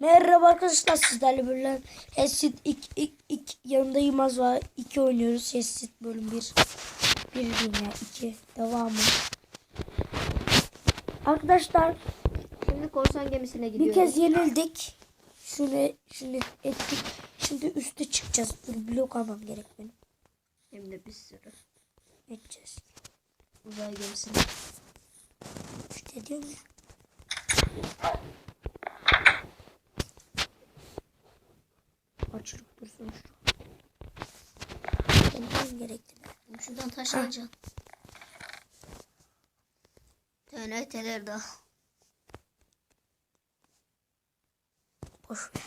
Merhaba arkadaşlar sizlerle böyle Hesit ilk, ilk, ilk yanında Yılmaz var. 2 oynuyoruz. Hesit bölüm 1. 1 dünya 2 devamı. Arkadaşlar Şimdi korsan gemisine bir gidiyoruz. kez yenildik. Şunu şunu ettik. Şimdi üste çıkacağız. Dur blok almam gerek benim. Hem de bir sürü. Edeceğiz. Uzay gemisine. İşte diyorum ya. Açılıp dursun şu. Benim gerekli. Şuradan taş alacağım. TNT'ler daha. Boş ver.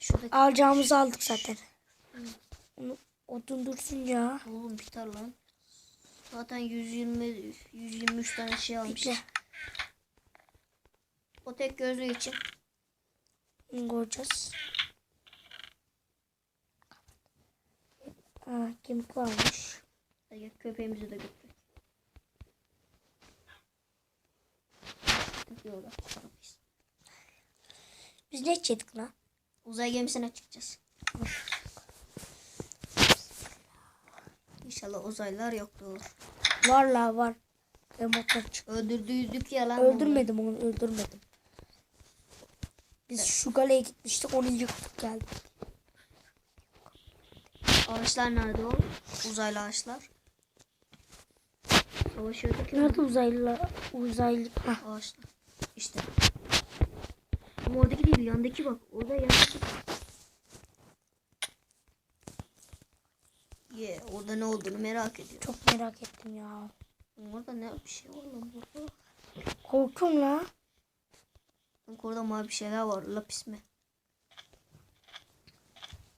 Şuradaki Alacağımızı aldık zaten. Onu odun dursun ya. oğlum biter lan. Zaten 120 123 tane şey almış. Bekle. O tek gözlü için. Koyacağız. Ha, kim almış? Hadi köpeğimizi de götür. Biz ne içedik lan? Uzay gemisine çıkacağız. İnşallah uzaylılar yoktur. Var la var. Öldürdüydük ya lan. Öldürmedim onu öldürmedim. Biz şu galeye gitmiştik onu yıktık geldik. Ağaçlar nerede o? Uzaylı ağaçlar. Savaşıyorduk ya. Nerede uzaylılar? Uzaylı. Ha. Ağaçlar. İşte. Ama oradaki değil yandaki bak. Orada yandaki. Ye orada ne olduğunu merak ediyorum. Çok merak ettim ya. Orada ne bir şey var lan burada. Korkuyorum la. Bak orada mavi bir şeyler var. Lapis mi?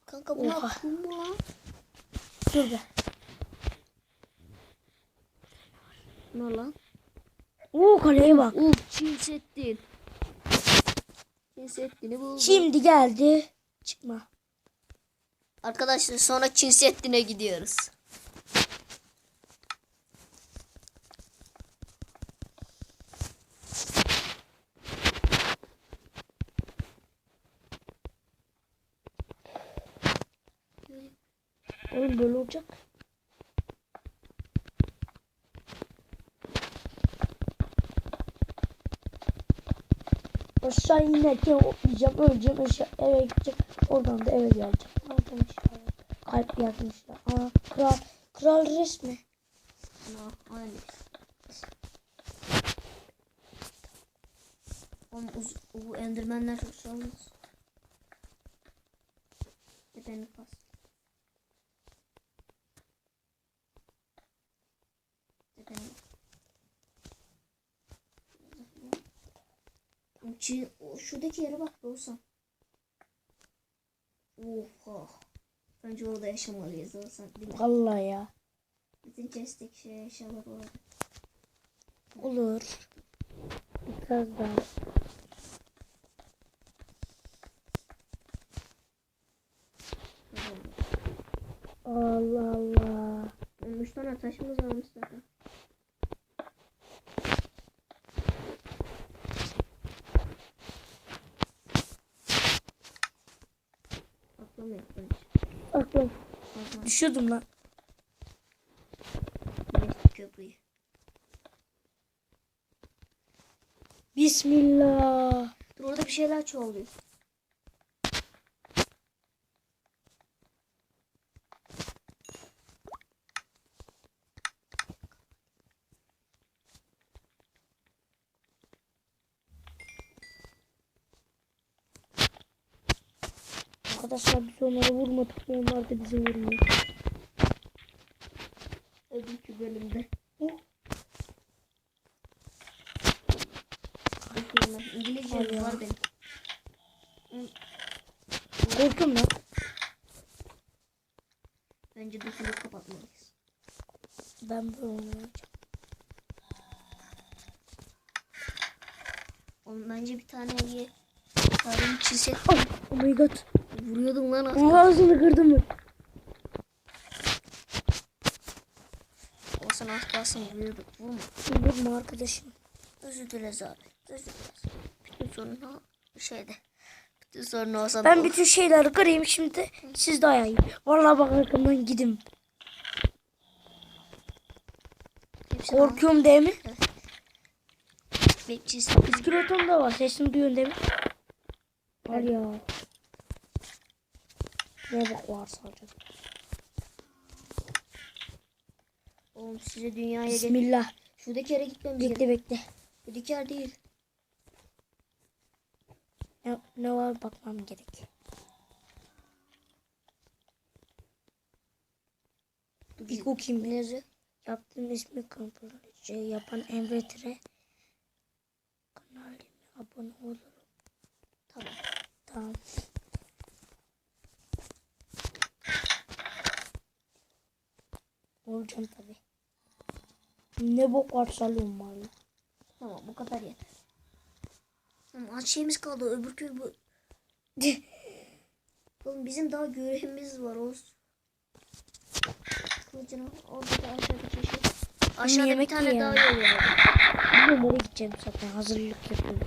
Kanka bu Oha. kum mu lan? Dur be. Ne lan? Oo kaleye bak. Uh Çin Seddi. Çin Seddi'ni buldum. Şimdi geldi. Çıkma. Arkadaşlar sonra Çin Seddi'ne gidiyoruz. Oğlum böyle olacak. Aşağı inerken diyeceğim öleceğim aşağı eve gideceğim oradan da eve geleceğim. İşte kalp yazmışlar. Aa kral kral resmi. No, aynı. Oğlum bu endirmenler çok şey olmaz. Tepeni pas. Tepeni. Oğlum Çin, o şuradaki yere bak olsan. Oha. Bence orada yaşamalıyız mi? Vallahi ya. Bütün chest'teki şey eşyalar orada. Olur. Biraz daha. Allah Allah. 13 tane taşımız varmış zaten. Atlamayız bence. Aklım. Atlamayız. Düşüyordum lan. Bismillah. Dur orada bir şeyler çoğalıyor. Arkadaşlar biz onları vurmadık. Onlar da bizi vurmuyor. Öbürkü bölümde. Oh. İngilizce var benim. Korkuyorum lan. Bence dışını kapatmalıyız. Ben böyle oynayacağım. Bence bir tane ye. Tarihini çizsek Oh, oh my god. Vuruyordum lan az. Ağzını kırdım mı? Olsan az kalsın vuruyorduk. Vurma. Vurma arkadaşım. Özür dileriz abi. Özür dileriz. Bütün sorun. Şeyde. Bütün sorun olsa Ben bütün şeyleri kırayım şimdi siz dayayın. Vallahi bak arkamdan gidin. Hepsini al. Korkuyorum değil mi? Bekçiyiz. İskeleton da var. Sesini duyuyorsun değil mi? Al ya. Ne bak var sadece. Oğlum size dünyaya gel. Bismillah. Şuradaki yere gitmemiz gerek. Bekle bekle. Buradaki yer değil. Ne, ne var bakmam gerek. Bir bakayım. Ne yazıyor? Yaptığım ismi kontrol şey yapan Emre Tire kanalıma abone olur. Tamam. Tamam. Olacağım tabi. Ne bok var salıyorum valla. Tamam bu kadar yeter. Tamam az şeyimiz kaldı. Öbür köy bu. Oğlum bizim daha görevimiz var olsun. Kılıcını orada da aşağıdaki şey. Aşağıda bir tane daha yol var. Oraya gideceğim zaten hazırlık yapıyorum.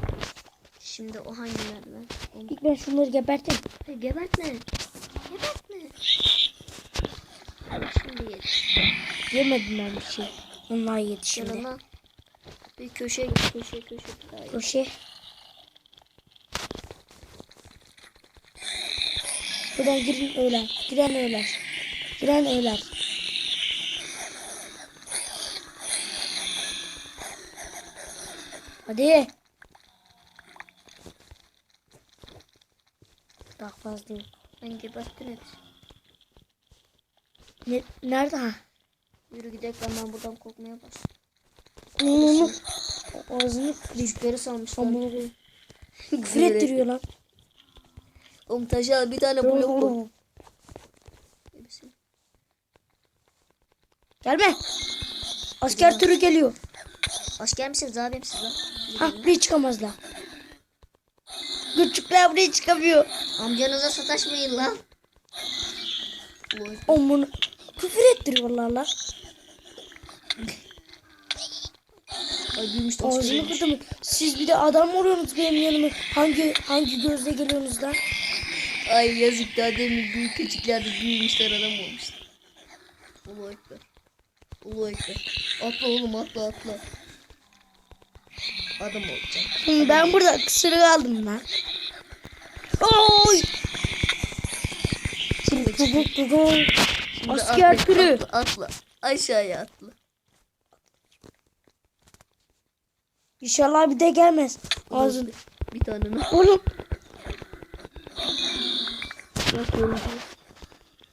Şimdi o hangi merdiven? İlk ben şunları geberteyim. e, gebertme. Gebertme. Şimdi yet. Yemedim ben bir şey. Onlar şimdi. lan. Bir. Köşe köşe. Daha iyi. Köşe. Buradan girin öler. Giren öler. Giren öler. Hadi. Daha fazla. Ben geberttim hepsi. Ne, nerede ha? Yürü gidelim ben buradan korkmaya başladım. Ağzını. Düşleri salmışlar. Amına koyayım. Küfür ettiriyor lan. Oğlum taşı al bir tane blok koy. Gelme. Asker türü geliyor. Asker misiniz abim siz lan? Ha buraya çıkamazlar. Küçükler buraya çıkamıyor. Amcanıza sataşmayın lan. Oy. Küfür ettiriyorlar lan. Ay Ağzını kırdım. Siz bir de adam mı oluyorsunuz benim yanıma? Hangi hangi gözle geliyorsunuz lan? Ay yazık daha demin büyük küçüklerde büyümüşler adam olmuşlar. Ulu ekber. Ulu ekber. Atla oğlum atla atla. Adam olacak. Hı, Ben burada kısırık aldım lan. Oy! Şimdi. Şimdi Asker atla, türü. Atla, atla. Aşağıya atla. İnşallah bir de gelmez. Ağzın. Bir tane ne? Oğlum.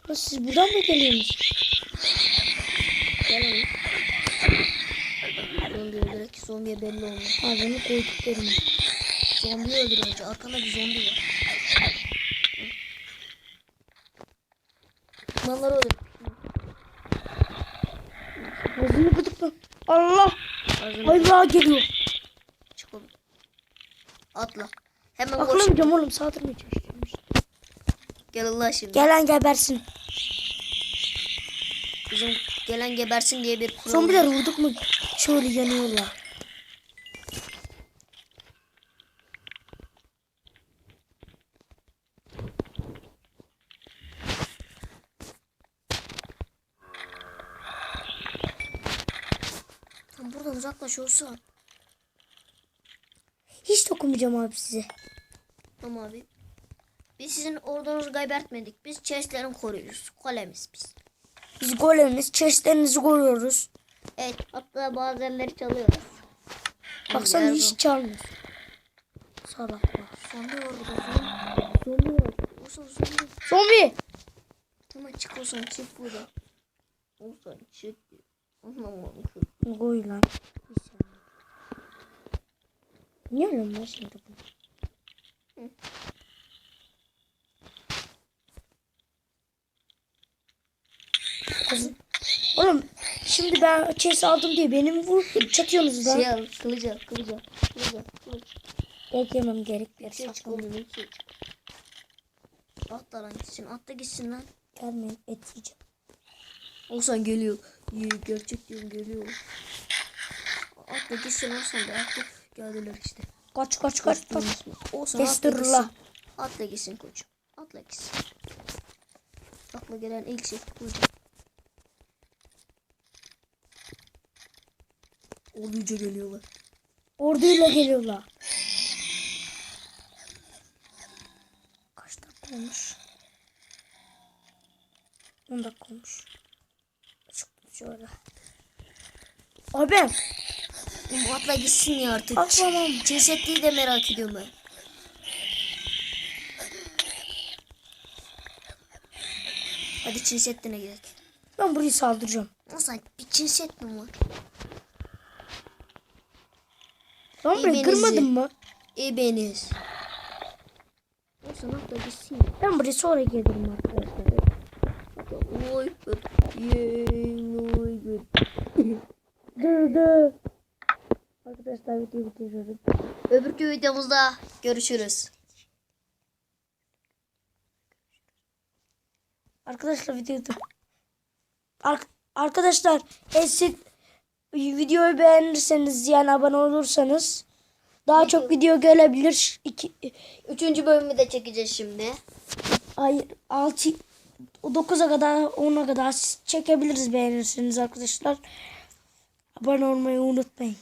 Ya Siz buradan mı geliyorsunuz? Gel. Zombi öldürerek zombiye belli olmuyor. Ağzını koyduklarım. Zombi öldür önce. Arkanda bir zombi var. Düşmanları öldür. Ağzını gıdıkla. Allah. Ağzını Allah geliyor. çık oğlum. Atla. Hemen koş. Aklamayacağım oğlum saldırmaya çalışıyorum. Gel Allah şimdi. Gelen gebersin. Bizim gelen gebersin diye bir kural. Zombiler vurduk mu şöyle yanıyorlar. Buradan uzaklaş olsa. Hiç dokunmayacağım abi size. Tamam abi. Biz sizin ordunuzu gebertmedik. Biz chestlerin koruyucuyuz. Kolemiz biz. Biz golemiz, chestlerinizi koruyoruz. Evet. Hatta bazı yerleri çalıyoruz. Baksana Yer hiç bu. çalmıyor. Salaklar. Zombi var burada. Zombi. Var. Olsan zombi. Zombi! Hemen çık olsan çık burada. Olsan çık. Anlamadım. Koy lan. Alıyorum ben şimdi bunu? Kızım. Oğlum şimdi ben chest aldım diye benim vurup çatıyorsunuz lan. Şey al. Kılıç al. Kılıç al. Kılıç al. Kılıç. Beklemem gerek bir Şey oğlum. Şey. At da lan gitsin. At da gitsin lan. Gelmeyin et yiyeceğim. Olsan geliyor. İyi gerçek diyorum geliyor. Atla gitsin olsan da atla. Geldiler işte. Kaç kaç kaç kaç. Olsun gitsin. Atla gitsin koçum. Atla gitsin. Akla gelen ilk şey koçum. Olunca geliyorlar. Orduyla geliyorlar. Kaç dakika olmuş? 10 dakika olmuş. Çıktım şöyle. Abi Oğlum atla gitsin ya artık. Atlamam. Cesetliği de merak ediyorum ben. Hadi Çinsettin'e gidelim. ben burayı saldıracağım. Nasıl bir Çinsettin var? Lan burayı İbenizi. kırmadın mı? İbeniz. Olsun atla gitsin. Ben burayı sonra gelirim arkadaşlar. Oy good. Yeah, oy good. Dı dı. Arkadaşlar videoyu bitiriyorum. Öbürkü videomuzda görüşürüz. Arkadaşlar videoyu Ar- Arkadaşlar eski videoyu beğenirseniz yani abone olursanız daha çok video gelebilir. İki, Üçüncü bölümü de çekeceğiz şimdi. ay 6 9'a kadar 10'a kadar çekebiliriz beğenirseniz arkadaşlar. Abone olmayı unutmayın.